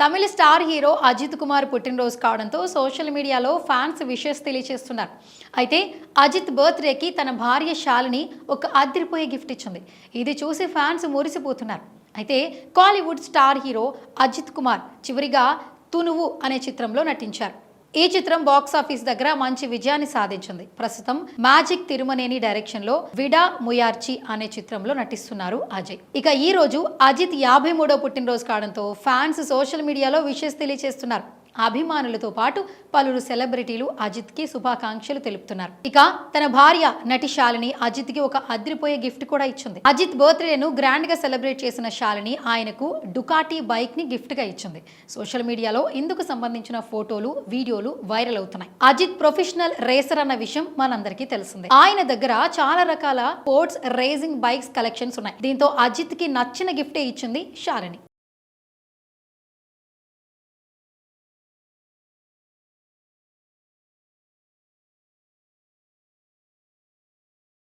తమిళ star hero Ajith Kumar పుట్టినరోజు కావడంతో social మీడియాలో ఫ్యాన్స్ విషెస్ తెలియజేస్తున్నారు అయితే అజిత్ బర్త్డేకి తన భార్య శాలిని ఒక అదిరిపోయే గిఫ్ట్ ఇచ్చింది. ఇది చూసి ఫ్యాన్స్ మురిసిపోతున్నారు. అయితే Kollywood star hero Ajith Kumar చివరిగా తునువు అనే చిత్రంలో నటించారు. ఈ చిత్రం బాక్స్ ఆఫీస్ దగ్గర మంచి విజయాన్ని సాధించింది. ప్రస్తుతం మ్యాజిక్ తిరుమనేని డైరెక్షన్లో విడా ముయార్చి అనే చిత్రంలో నటిస్తున్నారు అజయ్. ఇక ఈ రోజు అజిత్ యాభై మూడో పుట్టినరోజు కావడంతో ఫ్యాన్స్ సోషల్ మీడియాలో విషెస్ తెలియజేస్తున్నారు అభిమానులతో పాటు పలువురు సెలబ్రిటీలు అజిత్కి శుభాకాంక్షలు తెలుపుతున్నారు. ఇక తన భార్య నటి శాలిని అజిత్కి ఒక అదిరిపోయే గిఫ్ట్ కూడా ఇచ్చింది. అజిత్ బర్త్డేను గ్రాండ్గా సెలబ్రేట్ చేసిన శాలిని ఆయనకు డుకాటీ బైక్ని గిఫ్ట్గా ఇచ్చింది. సోషల్ మీడియాలో ఇందుకు సంబంధించిన ఫోటోలు వీడియోలు వైరల్ అవుతున్నాయి. అజిత్ ప్రొఫెషనల్ రేసర్ అన్న విషయం మనందరికీ తెలిసిందే. ఆయన దగ్గర చాలా రకాల స్పోర్ట్స్ రేసింగ్ బైక్స్ కలెక్షన్స్ ఉన్నాయి. దీంతో అజిత్కి నచ్చిన గిఫ్టే ఇచ్చింది శాలిని.